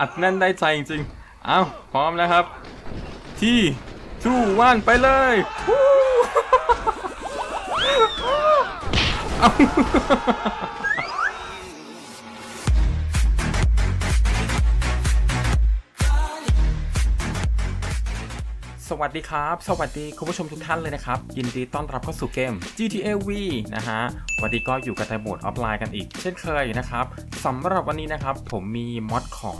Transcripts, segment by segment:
อัดแน่นได้ใจจริงๆ เอาพร้อมนะครับ ที่ทูว่านไปเลยเอา สวัสดีครับ สวัสดีคุณผู้ชมทุกท่านเลยนะครับ ยินดีต้อนรับเข้าสู่เกม GTA V นะฮะวันนี้ก็อยู่กับในโหมดออฟไลน์กันอีก เช่นเคยนะครับสำหรับวันนี้นะครับผมมีมอดของ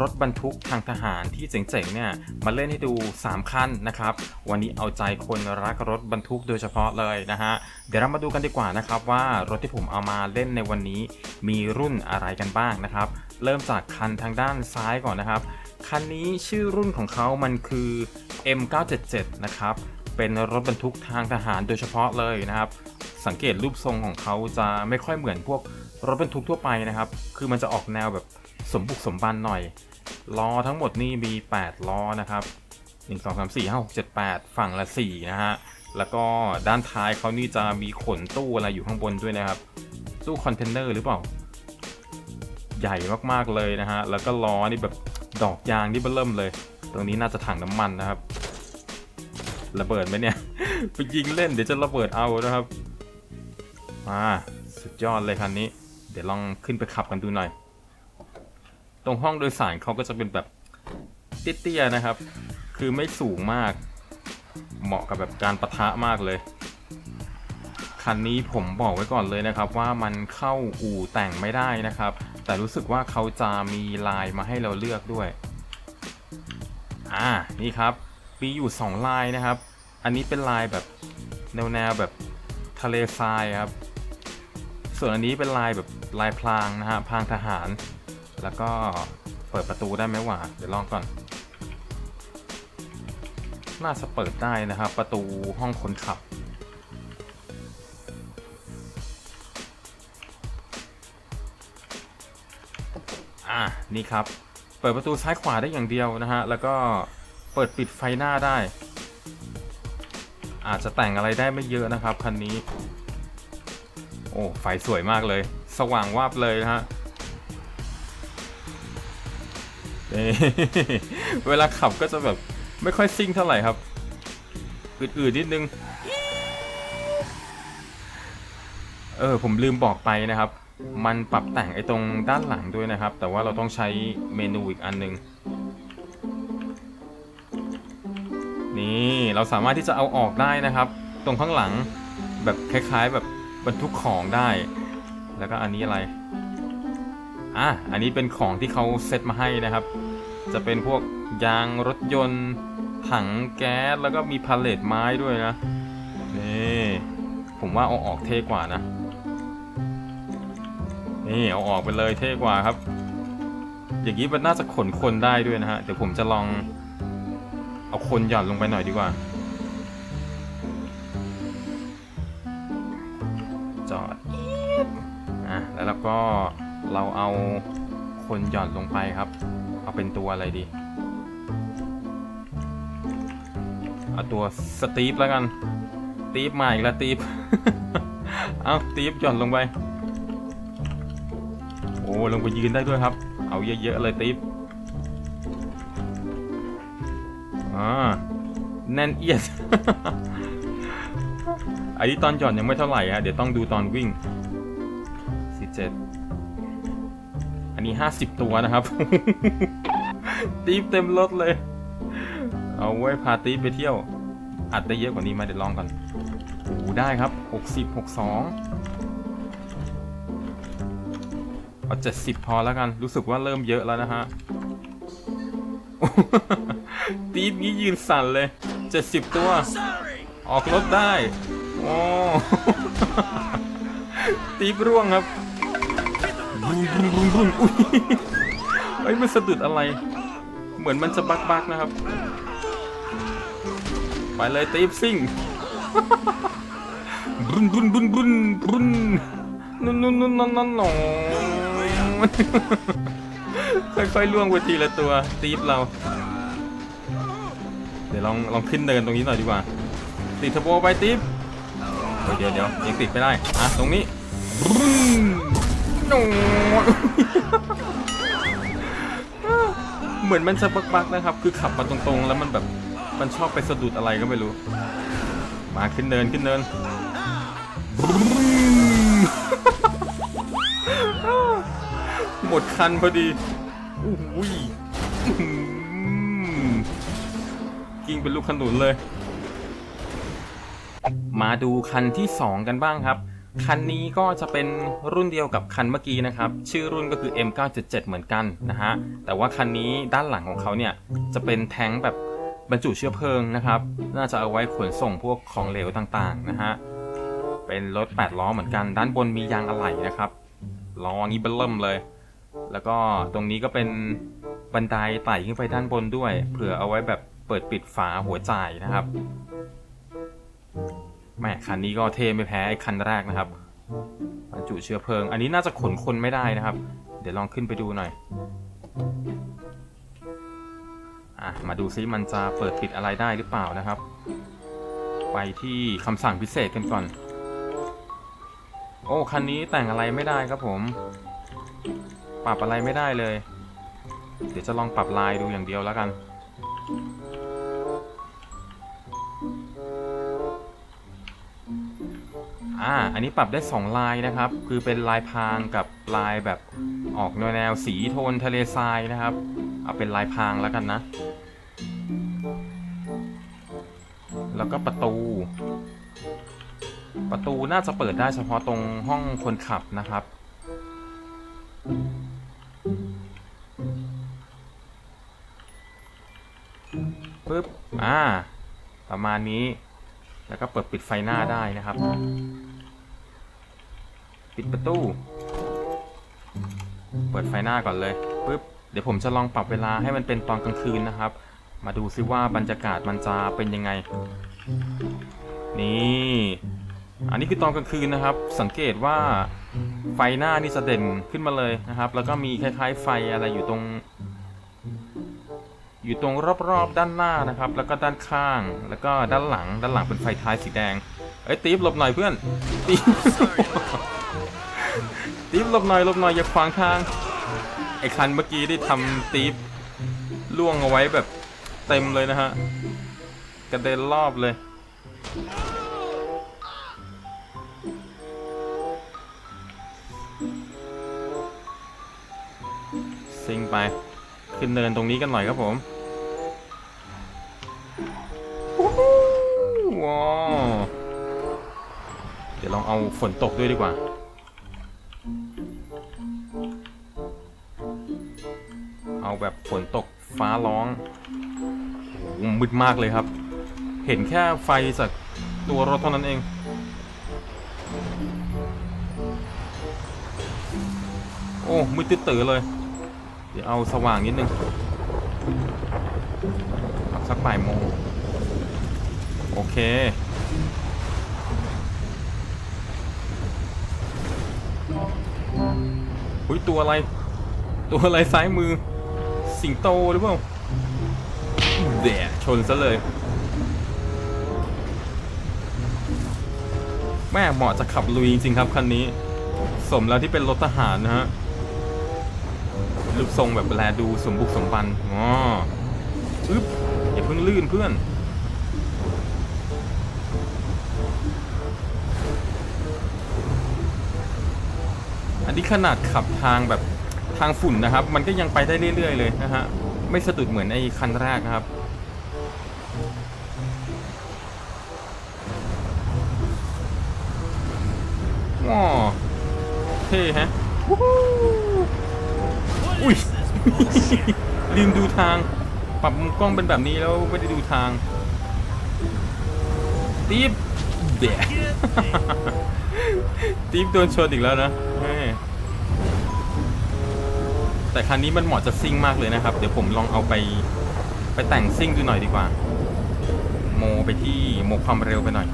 รถบรรทุกทางทหารที่เจ๋งๆเนี่ยมาเล่นให้ดู 3 คันนะครับ วันนี้เอาใจคนรักรถบรรทุกโดยเฉพาะเลยนะฮะเดี๋ยวเรามาดูกันดีกว่านะครับว่ารถที่ผมเอามาเล่นในวันนี้มีรุ่นอะไรกันบ้างนะครับ เริ่มจากคันทางด้านซ้ายก่อนนะครับ คันนี้ชื่อรุ่นของเขามันคือ M977 นะครับ เป็นรถบรรทุกทางทหารโดยเฉพาะเลยนะครับ สังเกตรูปทรงของเขาจะไม่ค่อยเหมือนพวกรถบรรทุกทั่วไปนะครับ คือมันจะออกแนวแบบสมบุกสมบันหน่อย ล้อทั้งหมดนี่มี 8 ล้อนะครับ 1 2 3 4 5 6 7 8 ฝั่งละ 4 นะฮะ แล้วก็ด้านท้ายเขานี่จะมีขนตู้อะไรอยู่ข้างบนด้วยนะครับ ตู้คอนเทนเนอร์หรือเปล่า ใหญ่มากๆเลยนะฮะ แล้วก็ล้อนี่แบบ ดอกยางนี่เบิ่มเลย ตรงนี้น่าจะถังน้ำมันนะครับ ระเบิดไหมเนี่ยไปยิงเล่นเดี๋ยวจะระเบิดเอานะครับมาสุดยอดเลยคันนี้ เดี๋ยวลองขึ้นไปขับกันดูหน่อย ตรงห้องโดยสารเขาก็จะเป็นแบบเตี้ยๆนะครับ คือไม่สูงมาก เหมาะกับแบบการประทะมากเลยคันนี้ผมบอกไว้ก่อนเลยนะครับว่ามันเข้าอู่แต่งไม่ได้นะครับ แต่รู้สึกว่าเขาจะมีลายมาให้เราเลือกด้วย อ่า นี่ครับ มีอยู่ 2 ลายนะครับ อันนี้เป็นลายแบบแนวแนวแบบทะเลทรายครับ ส่วนอันนี้เป็นลายแบบลายพรางนะฮะพรางทหาร แล้วก็เปิดประตูได้ไหมวะ เดี๋ยวลองก่อน น่าจะเปิดได้นะครับ ประตูห้องคนขับ นี่ครับ เปิดประตูซ้ายขวาได้อย่างเดียวนะฮะ แล้วก็เปิดปิดไฟหน้าได้ อาจจะแต่งอะไรได้ไม่เยอะนะครับคันนี้ โอ้ ไฟสวยมากเลย สว่างวาบเลยนะฮะนี่เวลาขับก็จะแบบไม่ค่อยซิ่งเท่าไหร่ครับอืดๆนิดนึง เออ ผมลืมบอกไปนะครับ มันปรับแต่งไอ้ตรงด้านหลังด้วยนะครับ แต่ว่าเราต้องใช้เมนูอีกอันหนึง นี่เราสามารถที่จะเอาออกได้นะครับ ตรงข้างหลังแบบคล้ายๆแบบบรรทุกของได้ แล้วก็อันนี้อะไรอะอันนี้เป็นของที่เขาเซตมาให้นะครับ จะเป็นพวกยางรถยนต์ ถังแก๊สแล้วก็มีพาเลตไม้ด้วยนะนี่ผมว่าเอาออกเท่กว่านะ นี่เอาออกไปเลยเท่กว่าครับ อย่างนี้มันน่าจะขนคนได้ด้วยนะฮะ เดี๋ยวผมจะลอง เอาคนหย่อนลงไปหน่อยดีกว่า จอดอีบอะแล้วเราก็เราเอาคนหย่อนลงไปครับ เอาเป็นตัวอะไรดี เอาตัวสตีฟแล้วกันตีฟมาอีกแล้วตีฟ เอาตีฟหย่อนลงไป โอ้ลงไปยืนได้ด้วยครับ เอาเยอะๆเลยติ๊บอ่าแน่นเอียดไอ้ที่ตอนจอดยังไม่เท่าไหร่ฮะเดี๋ยวต้องดูตอนวิ่ง17อันนี้ 50 ตัวนะครับ ตีบเต็มรถเลย เอาไว้พาตีบไปเที่ยว อัดได้เยอะกว่านี้มาเดี๋ยวลองก่อนโอ้ได้ครับ 60 62 เอาเจ็ดสิบพอแล้วกัน รู้สึกว่าเริ่มเยอะแล้วนะฮะ ตีบงี้ยืนสั่นเลยเจ็ดสิบตัว ออกรถได้ โอ้ ตีบร่วงครับบุ้งบุ้งบุ้งบุ้งอุ้ยเฮ้ย มันสะดุดอะไร เหมือนมันจะบักบักนะครับ ไปเลยตีบซิ่งบุนบุนบุนบุนบุนนุ่นนุ่นนุ่นนุ่น นุ่นนุ่นค่อยๆล่วงไปทีละตัวตีบเรา เดี๋ยวลองลองขึ้นเดินตรงนี้หน่อยดีกว่า ติดเทอร์โบไปตีบเฮ้ยเดี๋ยวเดี๋ยวยังติดไม่ได้อะตรงนี้บึ้นโอ้ยเหมือนมันจะบักๆนะครับ คือขับมาตรงๆ แล้วมันแบบมันชอบไปสะดุดอะไรก็ไม่รู้ มาขึ้นเนินขึ้นเนิน หมดคันพอดีอุ้ยอื้อหือกิ้งเป็นลูกขนุนเลย มาดูคันที่2กันบ้างครับคันนี้ก็จะเป็นรุ่นเดียวกับคันเมื่อกี้นะครับ ชื่อรุ่นก็คือ M977 เหมือนกันนะฮะ แต่ว่าคันนี้ด้านหลังของเขาเนี่ย จะเป็นแท้งแบบบรรจุเชื้อเพลิงนะครับ น่าจะเอาไว้ขนส่งพวกของเหลวต่างๆนะฮะ เป็นรถ 8 ล้อเหมือนกัน ด้านบนมียางอะไหล่นะครับ ล้อนี้เบิ่มเลย แล้วก็ตรงนี้ก็เป็นบันไดไต่ขึ้นไปด้านบนด้วย เผื่อเอาไว้แบบเปิดปิดฝาหัวจ่ายนะครับแม่คันนี้ก็เทไม่แพ้ไอ้คันแรกนะครับบรรจุเชื้อเพลิง อันนี้น่าจะขนคนไม่ได้นะครับ เดี๋ยวลองขึ้นไปดูหน่อยอะมาดูซิมันจะเปิดปิดอะไรได้หรือเปล่านะครับ ไปที่คำสั่งพิเศษกันก่อน โอ้คันนี้แต่งอะไรไม่ได้ครับผม ปรับอะไรไม่ได้เลย เดี๋ยวจะลองปรับลายดูอย่างเดียวแล้วกัน อ่า อันนี้ปรับได้ 2 ลายนะครับ คือเป็นลายพรางกับลายแบบออกแนวแนวสีโทนทะเลทรายนะครับ เอาเป็นลายพรางแล้วกันนะ แล้วก็ประตูประตูน่าจะเปิดได้เฉพาะตรงห้องคนขับนะครับ อ่า ประมาณนี้ แล้วก็เปิดปิดไฟหน้าได้นะครับ ปิดประตู เปิดไฟหน้าก่อนเลยปึ๊บ เดี๋ยวผมจะลองปรับเวลาให้มันเป็นตอนกลางคืนนะครับ มาดูซิว่าบรรยากาศมันจะเป็นยังไง นี่ อันนี้คือตอนกลางคืนนะครับ สังเกตว่าไฟหน้านี่จะเด่นขึ้นมาเลยนะครับ แล้วก็มีคล้ายๆไฟอะไรอยู่ตรง อยู่ตรงรอบๆด้านหน้านะครับ แล้วก็ด้านข้าง แล้วก็ด้านหลัง ด้านหลังเป็นไฟท้ายสีแดง เอ้ยตีฟหลบหน่อยเพื่อนตีฟตีฟหลบหน่อยหลบหน่อยอย่าขวางทาง ไอ้คันเมื่อกี้ได้ทำตีฟล่วงเอาไว้แบบเต็มเลยนะฮะ กระเด็นรอบเลย ซิงไป ขึ้นเนินตรงนี้กันหน่อยครับผม เดี๋ยวลองเอาฝนตกด้วยดีกว่า เอาแบบฝนตกฟ้าร้องโอ้มืดมากเลยครับ เห็นแค่ไฟจากตัวรถเท่านั้นเอง โอ้มืดตื้อเลย เดี๋ยวเอาสว่างนิดนึงสักบ่ายโมง โอเค อุ้ยตัวอะไร ตัวอะไรซ้ายมือ สิงโตหรือเปล่าเดี๋ยชนซะเลย แม่เหมาะจะขับลุยจริงๆครับคันนี้ สมแล้วที่เป็นรถทหารนะฮะรูปทรงแบบแลดูสมบุกสมบันอ๋ออึ๊บอย่าเพิ่งลื่นเพื่อน นนี้ขนาดขับทางแบบทางฝุ่นนะครับ มันก็ยังไปได้เรื่อย ๆ เลยนะฮะ ไม่สะดุดเหมือนไอ้คันแรกนะครับ ว้าวเท่ฮะวู้ฮู้อุ้ยลืมดูทาง ปรับมุมกล้องเป็นแบบนี้แล้วไม่ได้ดูทางตีบเดี๋ยตีบโดนชนอีกแล้วนะ แต่คันนี้มันเหมาะจะซิ่งมากเลยนะครับ เดี๋ยวผมลองเอาไปไปแต่งซิ่งดูหน่อยดีกว่า โมไปที่โมความเร็วไปหน่อย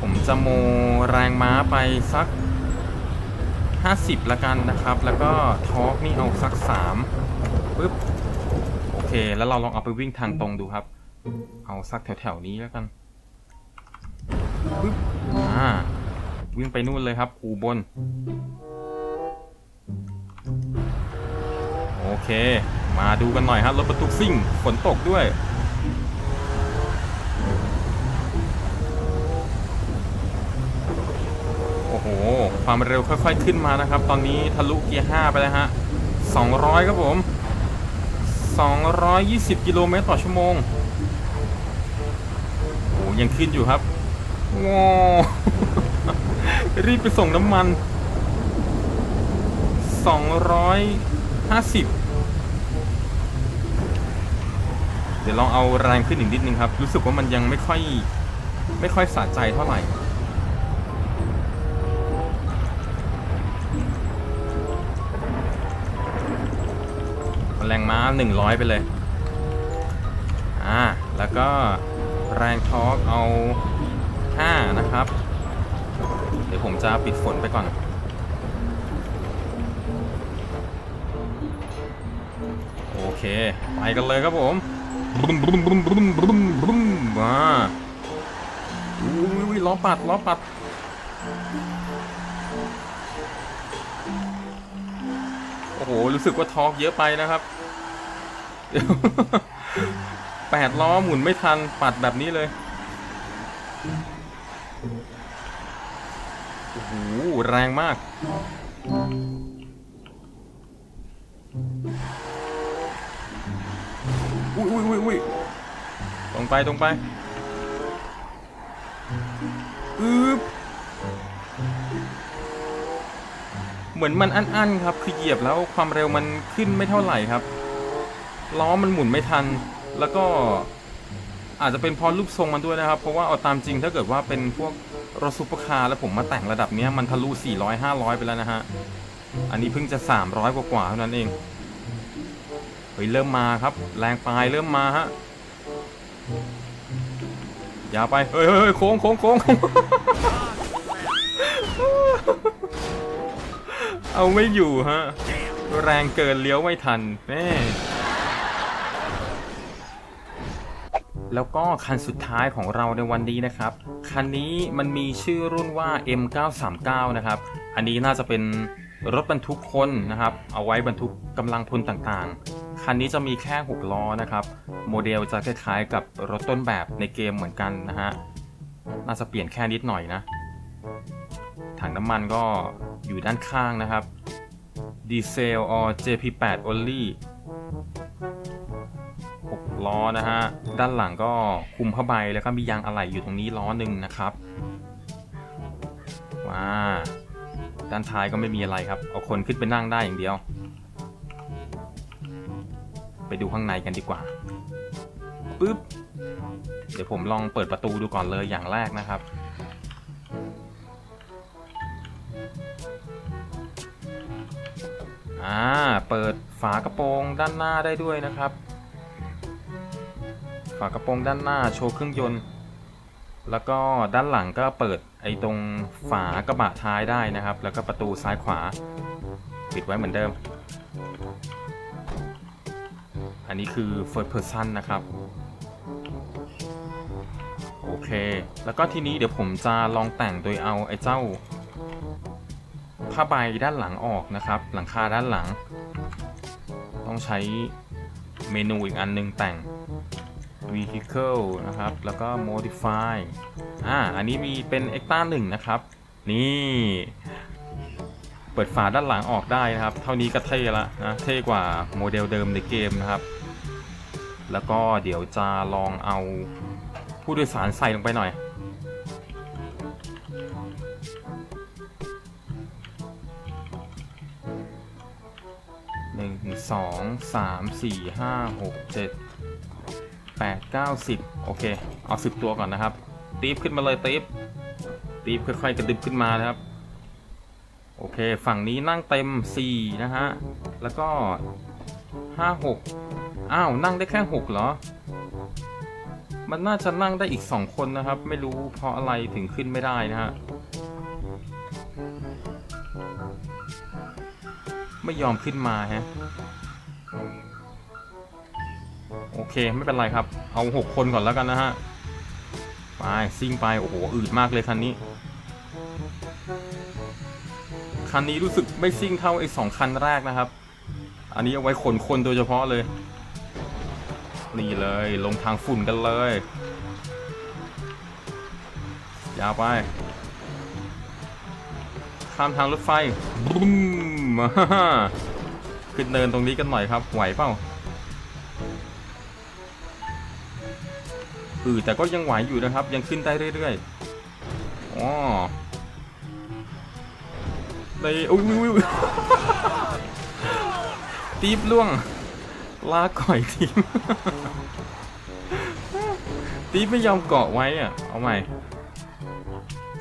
ผมจะโมแรงม้าไปสัก 50 ละกันนะครับ แล้วก็ทอร์กนี่เอาสัก3ปึ๊บ โอเค แล้วเราลองเอาไปวิ่งทางตรงดูครับ เอาสักแถวๆนี้แล้วกัน ปึ๊บอ่าวิ่งไปนู่นเลยครับอูบน โอเค มาดูกันหน่อยฮะรถบรรทุกซิ่งฝนตกด้วย โอ้โห ความเร็วค่อยๆขึ้นมานะครับ ตอนนี้ทะลุเกียร์ 5 ไปแล้วฮะ 200 ครับผม 220 กิโลเมตรต่อชั่วโมงโอ้ยังขึ้นอยู่ครับ ว้าวรีบไปส่งน้ำมัน 250 เดี๋ยวลองเอาแรงขึ้นอีกนิดนึงครับ รู้สึกว่ามันยังไม่ค่อย ไม่ค่อยสะใจเท่าไหร่แรงม้า 100 ไปเลย อ่า แล้วก็แรงทอร์กเอา 5 นะครับ เดี๋ยวผมจะปิดฝนไปก่อน โอเค ไปกันเลยครับผมบึ้มบึ้มบึ้มบึ้มบึ้มบึ้มมาอุ้ยล้อปัดล้อปัดโอ้โห รู้สึกว่าทอร์กเยอะไปนะครับแปดล้อหมุนไม่ทันปัดแบบนี้เลย โอ้โห แรงมาก อุ้ยอุ้ยอุ้ยอุ้ยตรงไปตรงไปอึ๊บเหมือนมันอั้นๆครับ คือเหยียบแล้วความเร็วมันขึ้นไม่เท่าไหร่ครับ ล้อมันหมุนไม่ทัน แล้วก็ อาจจะเป็นเพราะรูปทรงมันด้วยนะครับ เพราะว่าเอาตามจริงถ้าเกิดว่าเป็นพวกรถซุปเปอร์คาร์แล้วผมมาแต่งระดับนี้มันทะลุ 400 500 ไปแล้วนะฮะ อันนี้เพิ่งจะ 300 กว่าๆเท่านั้นเอง เฮ้ย เริ่มมาครับ แรงปลายเริ่มมาฮะ อย่าไป เฮ้ยเฮ้ยโค้งโค้งโค้งเอาไม่อยู่ฮะ แรงเกินเลี้ยวไม่ทันแม่ แล้วก็คันสุดท้ายของเราในวันนี้นะครับ คันนี้มันมีชื่อรุ่นว่า M939 นะครับ อันนี้น่าจะเป็นรถบรรทุกคนนะครับ เอาไว้บรรทุกกำลังพลต่างๆ คันนี้จะมีแค่ 6 ล้อนะครับ โมเดลจะคล้ายๆกับรถต้นแบบในเกมเหมือนกันนะฮะ น่าจะเปลี่ยนแค่นิดหน่อยนะ ถังน้ำมันก็อยู่ด้านข้างนะครับ ดีเซล or JP8 only ล้อนะฮะ ด้านหลังก็คุมผ้าใบแล้วก็มียางอะไหล่อยู่ตรงนี้ล้อหนึ่งนะครับ ว้า ด้านท้ายก็ไม่มีอะไรครับ เอาคนขึ้นไปนั่งได้อย่างเดียว ไปดูข้างในกันดีกว่า ปึ๊บ เดี๋ยวผมลองเปิดประตูดูก่อนเลยอย่างแรกนะครับอ่า เปิดฝากระโปรงด้านหน้าได้ด้วยนะครับ ฝากระโปรงด้านหน้าโชว์เครื่องยนต์ แล้วก็ด้านหลังก็เปิดไอ้ตรงฝากระบะท้ายได้นะครับ แล้วก็ประตูซ้ายขวา ปิดไว้เหมือนเดิม อันนี้คือ first person นะครับโอเค แล้วก็ทีนี้เดี๋ยวผมจะลองแต่งโดยเอาไอ้เจ้าผ้าใบด้านหลังออกนะครับ หลังคาด้านหลัง ต้องใช้เมนูอีกอันหนึงแต่ง vehicle นะครับ แล้วก็ modify อ่า อันนี้มีเป็น e x t r a 1 นะครับ นี่ เปิดฝาด้านหลังออกได้นะครับ เท่านี้ก็เท่ละนะ เท่กว่าโมเดลเดิมในเกมนะครับ แล้วก็เดี๋ยวจะลองเอาผู้โดยสารใส่ลงไปหน่อยหนึ่งสองสามสี่ห้าหกเจ็ด แปดเก้าสิบโอเค เอาสิบตัวก่อนนะครับ ตีฟขึ้นมาเลยตีฟตีฟค่อยๆกระดึบขึ้นมานะครับ โอเค ฝั่งนี้นั่งเต็ม 4 นะฮะ แล้วก็ 5 6 อ้าว นั่งได้แค่ 6 เหรอ มันน่าจะนั่งได้อีก 2 คนนะครับ ไม่รู้เพราะอะไรถึงขึ้นไม่ได้นะฮะ ไม่ยอมขึ้นมาฮะ โอเคไม่เป็นไรครับ เอา 6 คนก่อนแล้วกันนะฮะ ไปซิ่งไป โอ้โห อืดมากเลยคันนี้ คันนี้รู้สึกไม่ซิ่งเท่าไอ้สองคันแรกนะครับ อันนี้เอาไว้ขนคนโดยเฉพาะเลย นี่เลยลงทางฝุ่นกันเลย ยาวไป ข้ามทางรถไฟบึ้มอ่าฮ่าฮ่าขึ้นเนินตรงนี้กันหน่อยครับ ไหวเปล่า อือแต่ก็ยังไหวอยู่นะครับ ยังขึ้นได้เรื่อยๆอ๋อในอุ้ยอุ้ยตีบล่วง ลาก่อยทีมตีบไม่ยอมเกาะไว้อะ เอาใหม่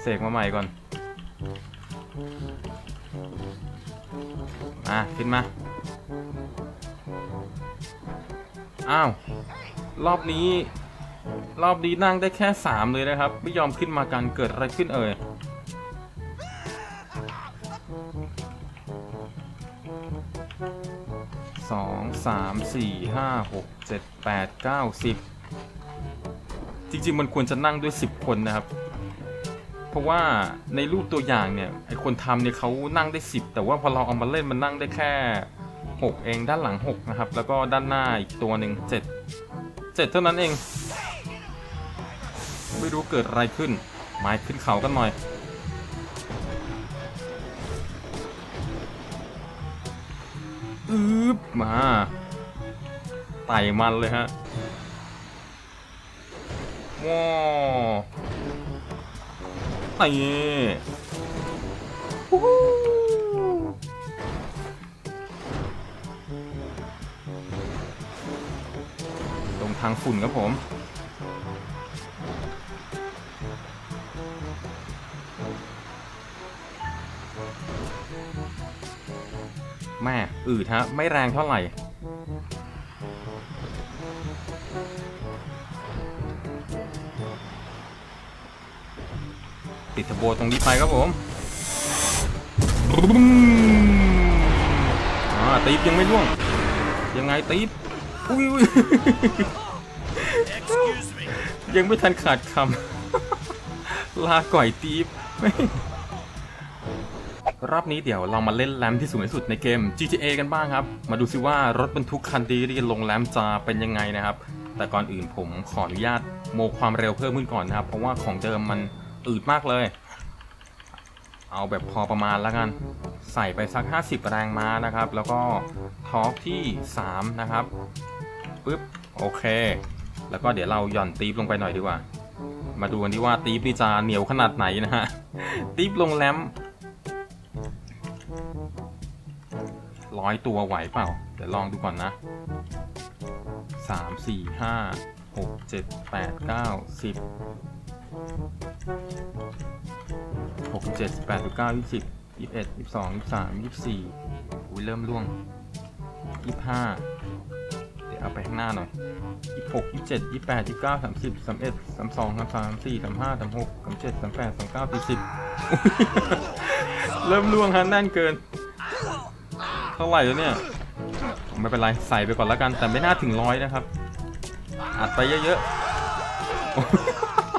เสกมาใหม่ก่อน มาขึ้นมา อ้าว รอบนี้ รอบนี้นั่งได้แค่สามเลยนะครับ ไม่ยอมขึ้นมากันเกิดอะไรขึ้นเอ่ยสองสามสี่ห้าหกเจ็ดแปดเก้าสิบจริง ๆ มันควรจะนั่งด้วยสิบคนนะครับ เพราะว่าในรูปตัวอย่างเนี่ยไอคนทำเนี่ยเขานั่งได้สิบแต่ว่าพอเราเอามาเล่นมันนั่งได้แค่หกเองด้านหลังหกนะครับ แล้วก็ด้านหน้าอีกตัวหนึ่งเจ็ดเจ็ดเท่านั้นเอง ไม่รู้เกิดอะไรขึ้นไม้ขึ้นเขากันหน่อย อืบมาไต่มันเลยฮะว้าวไต่ฮู้ฮู้ลงทางฝุ่นครับผม แม่อืดฮะ ไม่แรงเท่าไหร่ ติดเทอร์โบตรงนี้ไปครับผมอ่าตีบยังไม่ร่วง ยังไงตีบอุ้ยอุ้ยยังไม่ทันขาดคำ ลาก่อยตีบ รอบนี้เดี๋ยวเรามาเล่นแรมที่สูงที่สุดในเกม GTA กันบ้างครับ มาดูซิว่ารถบรรทุกคันดีที่ลงแรมจะเป็นยังไงนะครับ แต่ก่อนอื่นผมขออนุญาตโมความเร็วเพิ่มขึ้นก่อนนะครับ เพราะว่าของเดิมมันอืดมากเลย เอาแบบพอประมาณแล้วกัน ใส่ไปสัก 50 แรงม้านะครับ แล้วก็ทอร์กที่ 3 นะครับปึ๊บโอเค แล้วก็เดี๋ยวเราหย่อนตีฟลงไปหน่อยดีกว่า มาดูกันดีว่าตีฟนี่จะเหนียวขนาดไหนนะฮะตีฟลงแรม ร้อยตัวไหวเปล่า เดี๋ยวลองดูก่อนนะสามสี่ห้าหกเจ็ดแปดเก้าสิบหกเจ็ดแปดสิบเก้ายี่สิบยี่สิบเอ็ดยี่สิบสองยี่สิบสามยี่สิบสี่อุ้ยเริ่มล่วงยี่สิบห้าเดี๋ยวเอาไปข้างหน้าหน่อยยี่สิบหกยี่สิบเจ็ดยี่สิบแปดยี่สิบเก้าสามสิบสามเอ็ดสามสองสามสามสี่สามห้าสามหกสามเจ็ดสามแปดสามเก้าสี่สิบเริ่มล่วงฮะแน่นเกิน เท่าไหร่แล้วเนี่ย ไม่เป็นไร ใส่ไปก่อนแล้วกัน แต่ไม่น่าถึงร้อยนะครับ อัดไปเยอะ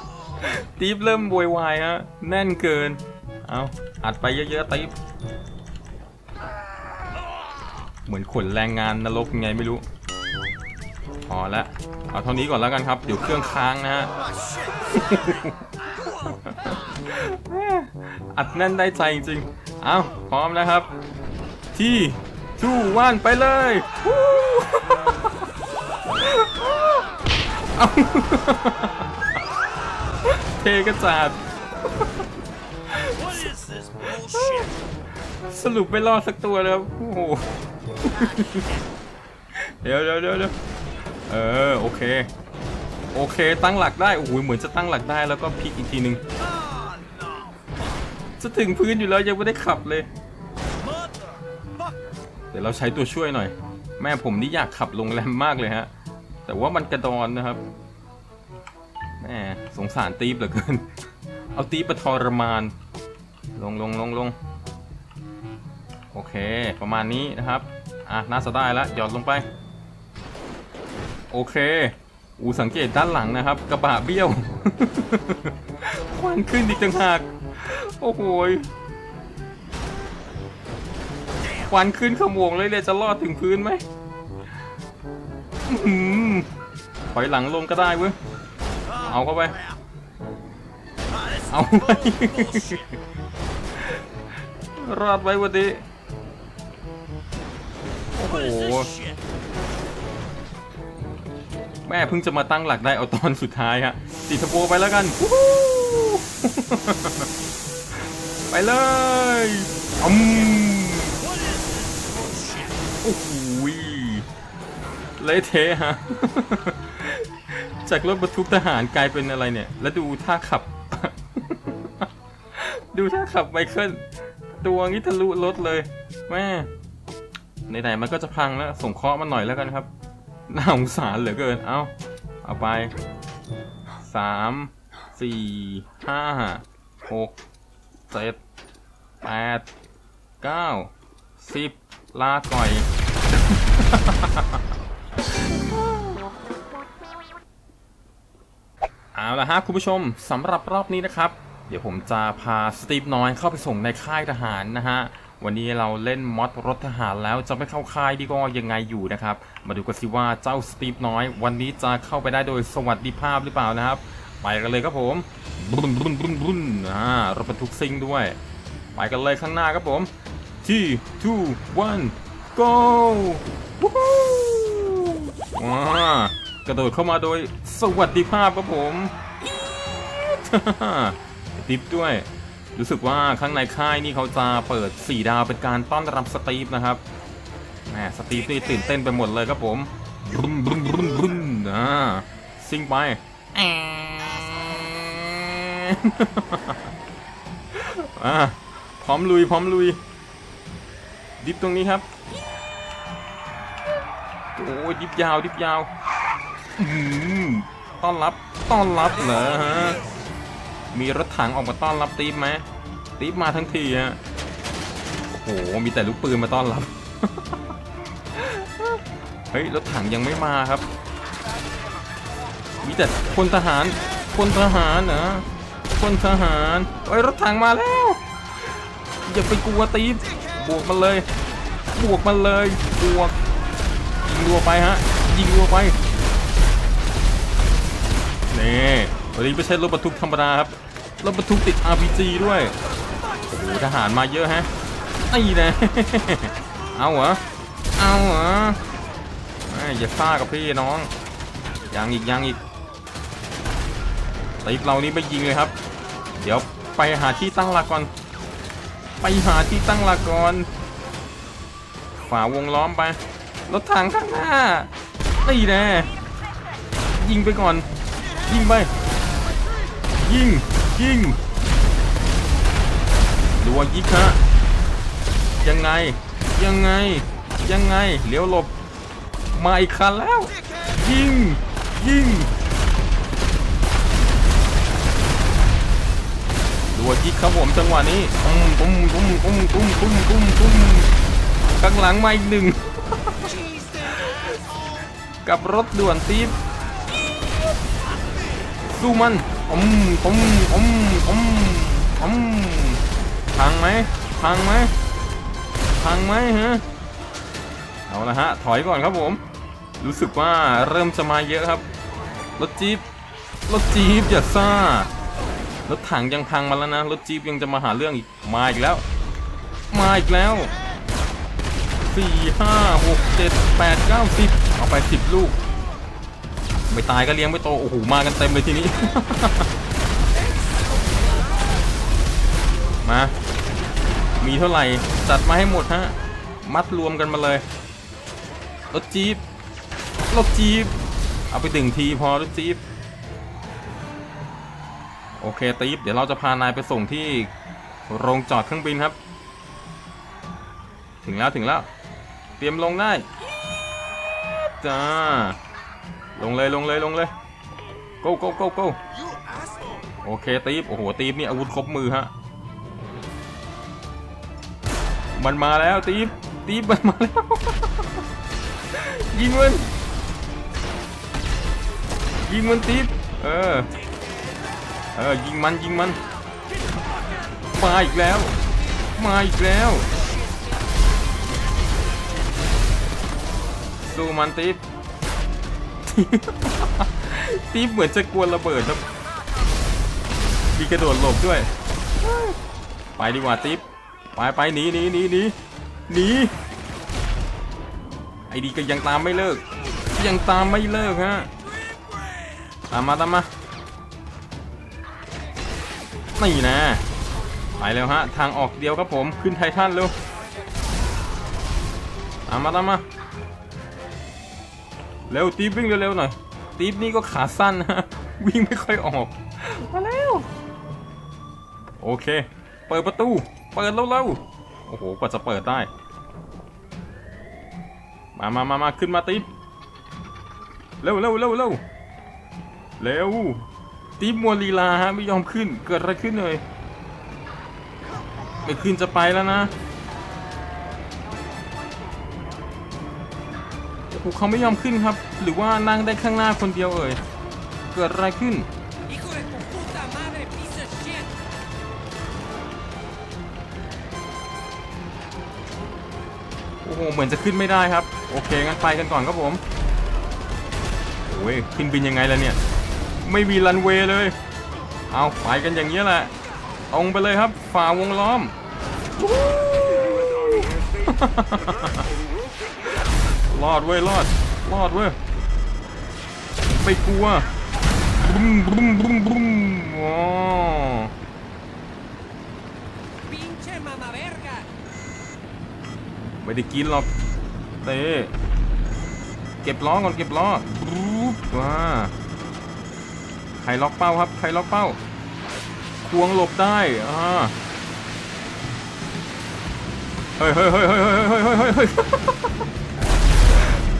ๆตีฟเริ่มบวยวายฮะ แน่นเกิน เอาอัดไปเยอะๆตีฟเหมือนขนแรงงานนรกยังไงไม่รู้ พอละ เอาเท่านี้ก่อนแล้วกันครับ เดี๋ยวเครื่องค้างนะฮะอัดแน่นได้ใจจริงๆ เอาพร้อมนะครับ ที่ ทูว่านไปเลยเอาเทกระจาดสรุปไม่รอดสักตัวเลยครับโอ้โหเดี๋ยวเดี๋ยวเดี๋ยวเออโอเค โอเคตั้งหลักได้โอ้โหเหมือนจะตั้งหลักได้แล้วก็พลิกอีกทีหนึ่งจะถึงพื้นอยู่แล้วยังไม่ได้ขับเลย ดี๋ยวเราใช้ตัวช่วยหน่อย แม่ผมนี่อยากขับโรงแรมมากเลยฮะ แต่ว่ามันกระดอนนะครับแม่สงสารตีฟเหลือเกิน เอาตีฟไปทรมาน ลงลงลงลงโอเค ประมาณนี้นะครับ อะ น่าจะได้แล้วหย่อนลงไป โอเค อูสังเกตด้านหลังนะครับ กระบะเบี้ยว ควันขึ้นอีกต่างหาก โอ้โหย ควันขึ้นขโมงเลยเลยจะรอดถึงพื้นไหมอื้อหือถอยหลังลงก็ได้เว้ย เอาเข้าไป เอาไป รอดไว้วันนี้ โอ้โห แม่เพิ่งจะมาตั้งหลักได้เอาตอนสุดท้ายฮะติดทโบไปแล้วกัน ไปเลยอืม เละเทะฮะ จากรถบรรทุกทหารกลายเป็นอะไรเนี่ย แล้วดูท่าขับ ดูท่าขับไมเคิลตัวงี้ทะลุรถเลย แม่ไหนๆมันก็จะพังแล้ว ส่งเคราะห์มันหน่อยแล้วกันครับ น่าสงสารเหลือเกิน เอาเอาไปสามสี่ห้าหกเจ็ดแปดเก้าสิบลาก่อย เอาละฮะคุณผู้ชมสำหรับรอบนี้นะครับ เดี๋ยวผมจะพาสตีฟน้อยเข้าไปส่งในค่ายทหารนะฮะวันนี้เราเล่นมอดรถทหารแล้วจะไม่เข้าค่ายดีก็ยังไงอยู่นะครับ มาดูกันสิว่าเจ้าสตีฟน้อย วันนี้จะเข้าไปได้โดยสวัสดิภาพหรือเปล่านะครับ ไปกันเลยครับผมบุนบุนบุนบุนอ่ารถบรรทุกซิงด้วย ไปกันเลยข้างหน้าครับผมที่2 1 go วู้ฮู้ว้า กระโดดเข้ามาโดยสวัสดิภาพครับผมติปด้วย รู้สึกว่าข้างในค่ายนี่เขาจะเปิด 4 ดาวเป็นการต้อนรับสตีฟนะครับแหมสตีฟนี่ตื่นเต้นไปหมดเลยครับผมรุนรุนรุนรุนอ่าซิ่งไปอ่าพร้อมลุยพร้อมลุย ดิฟตรงนี้ครับ โอ้ยดิฟยาวดิฟยาว ต้อนรับ ต้อนรับเหรอฮะ มีรถถังออกมาต้อนรับตีฟไหมตีฟมาทั้งทีฮะโอ้โห มีแต่ลูกปืนมาต้อนรับ เฮ้ย รถถังยังไม่มาครับ มีแต่คนทหาร คนทหารนะคนทหารเอ้ย รถถังมาแล้ว อย่าไปกลัวตีฟบวกมันเลย บวกมันเลย บวก ยิงรัวไปฮะ ยิงรัวไป นี่วันนี้ไม่ใช่รถบรรทุกธรรมดาครับรถบรรทุกติด RPG ด้วยโอ้โหทหารมาเยอะฮะไอ้นะเอาเหรอเอาเหรออยอย่าซ่ากับพี่น้องยังอีกยังอีกตีเรานี่ไม่ยิงเลยครับ เดี๋ยวไปหาที่ตั้งหลักก่อน ไปหาที่ตั้งหลักก่อนฝ่าวงล้อมไปรถถังข้างหน้านี่แน่ยิงไปก่อน ยิงไป ยิง ยิงดัวยิกฮะยังไง ยังไง ยังไงเหลียวหลบ มาอีกคันแล้ว ยิง ยิงดัวยิกครับผมจังหวะนี้ตุ้มตุ้มตุ้มตุ้มตุ้มตุ้มตุ้มข้างหลังมาอีกหนึ่ง กับรถด่วนตีฟ สู้มันอมอมอมอมอมพังไหมพังไหมพังไหมฮะเอาละฮะถอยก่อนครับผม รู้สึกว่าเริ่มจะมาเยอะครับรถจี๊ปรถจี๊ปอย่าซ่ารถถังยังพังมาแล้วนะรถจี๊ปยังจะมาหาเรื่องอีกมาอีกแล้ว มาอีกแล้วสี่ห้าหกเจ็ดแปดเก้าสิบเอาไปสิบลูก ไม่ตายก็เลี้ยงไม่โต โอ้โห มากันเต็มเลยทีนี้ มา มีเท่าไหร่ จัดมาให้หมดฮะ มัดรวมกันมาเลย รถจี๊ปรถจี๊ปเอาไปถึงทีพอรถจี๊ปโอเคตีฟเดี๋ยวเราจะพานายไปส่งที่โรงจอดเครื่องบินครับ ถึงแล้วถึงแล้ว เตรียมลงได้จ้า ลงเลยลงเลยลงเลย go go go go โอเคตีฟโอ้โหตีฟนี่อาวุธครบมือฮะมันมาแล้วตีฟตีฟมันมาแล้ว ยิงมันยิงมันตีฟเออเออยิงมันยิงมันมาอีกแล้วมาอีกแล้วสู้มันติ๊บ ติ๊บเหมือนจะกลัวระเบิดครับมีกระโดดหลบด้วย ไปดีกว่าติ๊บไปไปหนีหนีหนีหนีหนีไอ้ดีก็ยังตามไม่เลิก ยังตามไม่เลิกฮะตามมาตามมานี่นะไปแล้วฮะทางออกเดียวครับผมขึ้นไททันเร็วตามมาตามมา เร็วตีฟวิ่งเร็วๆหน่อยตีฟนี่ก็ขาสั้นนะวิ่งไม่ค่อยออกมาแล้ว โอเค เปิดประตู เปิดเร็วๆโอ้โหกว่าจะเปิดได้ มามามามาขึ้นมาตีฟเร็วเร็วเร็วเร็วเร็วตีฟมัวลีลาฮะไม่ยอมขึ้นเกิดอะไรขึ้นเลยไม่ขึ้นจะไปแล้วนะ โอ้เขาไม่ยอมขึ้นครับ หรือว่านั่งได้ข้างหน้าคนเดียวเอ่ย เกิดอะไรขึ้น โอ้โห เหมือนจะขึ้นไม่ได้ครับ โอเค งั้นไปกันก่อนครับผมโอ้ยขึ้นบินยังไงล่ะเนี่ย ไม่มีรันเวย์เลย เอาไปกันอย่างนี้แหละตรงไปเลยครับ ฝ่าวงล้อม รอดเว้ยรอดรอดเว้ยไม่กลัวบุ้มบุ้มบุ้มบุ้มโอ้ไม่ได้กินหรอกเต้เก็บล้อก่อนเก็บล้อปุ๊บว้าใครล็อกเป้าครับใครล็อกเป้าควงหลบได้อ่าเฮ้ยเฮ้ยเฮ้ยเฮ้ยเฮ้ยเฮ้ยเฮ้ย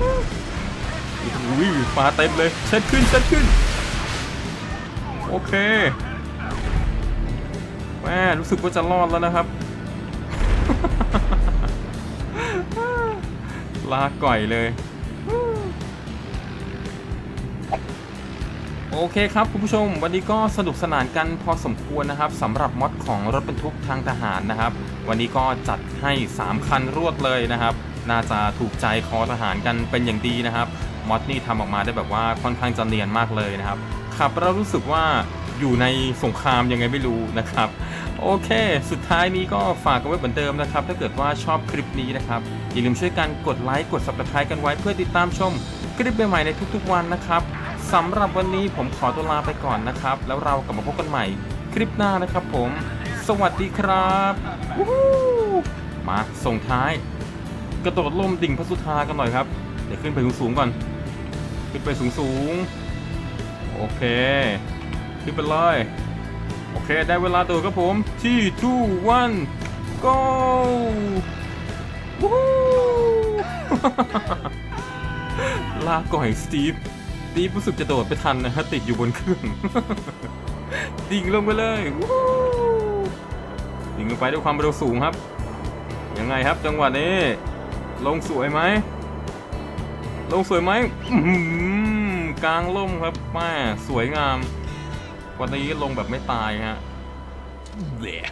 อุ้ยมาเต็มเลยเช็ดขึ้นเช็ดขึ้น โอเคแม่รู้สึกว่าจะรอดแล้วนะครับ ลาก่อยเลย โอเคครับคุณผู้ชม วันนี้ก็สนุกสนานกันพอสมควรนะครับสำหรับมอดของรถบรรทุกทางทหารนะครับ วันนี้ก็จัดให้ 3 คันรวดเลยนะครับ น่าจะถูกใจคอทหารกันเป็นอย่างดีนะครับมอดนี่ทำออกมาได้แบบว่าค่อนข้างจะเนียนมากเลยนะครับขับแล้วรู้สึกว่าอยู่ในสงครามยังไงไม่รู้นะครับ โอเค สุดท้ายนี้ก็ฝากกันไว้เหมือนเดิมนะครับ ถ้าเกิดว่าชอบคลิปนี้นะครับ อย่าลืมช่วยกันกดไลค์กด subscribe กันไว้เพื่อติดตามชมคลิปใหม่ๆในทุกๆวันนะครับสำหรับวันนี้ผมขอตัวลาไปก่อนนะครับ แล้วเรากลับมาพบกันใหม่คลิปหน้านะครับผม สวัสดีครับ มาส่งท้าย กระโดดล่มดิ่งพระสุธากันหน่อยครับ เดี๋ยวขึ้นไปสูงๆก่อน ขึ้นไปสูงๆ โอเค ขึ้นไปเลยโอเค ได้เวลาโดดครับผมที่2 1 go วู้ลาก่อยสตีฟสตีฟรู้สึกจะโดดไปทันนะฮะติดอยู่บนเครื่อง ดิ่งลงไปเลยวู้ดิ่งลงไปด้วยความเร็วสูงครับ ยังไงครับจังหวะนี้ ลงสวยไหม ลงสวยไหมกลางล่มครับแม่สวยงาม วันนี้ลงแบบไม่ตายฮะเด้อ